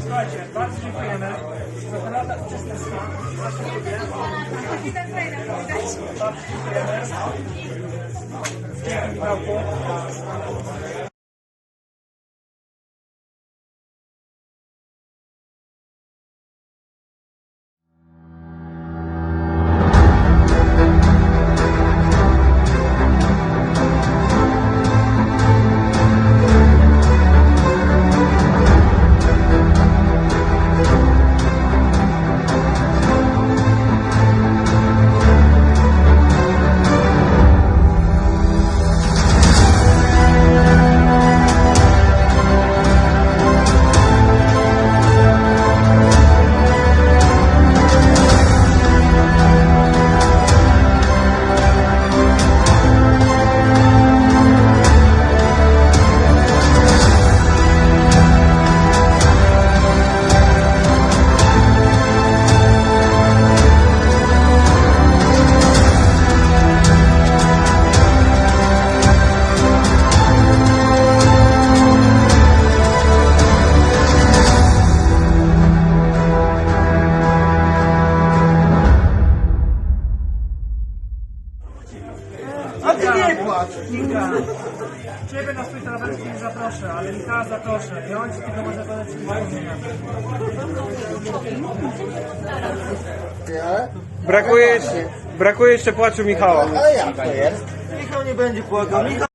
Słuchajcie, bardzo dziękujemy, to nawet czy też. Bardzo dziękujemy. Nie płacz! Kinga. Ciebie na swój trawerski nie zaproszę, ale Michała zaproszę. I on ci tego może podać Nie? Brakuje jeszcze, brakuje jeszcze płaczu Michała. Ale jak to jest? Michał nie będzie płakał. Michał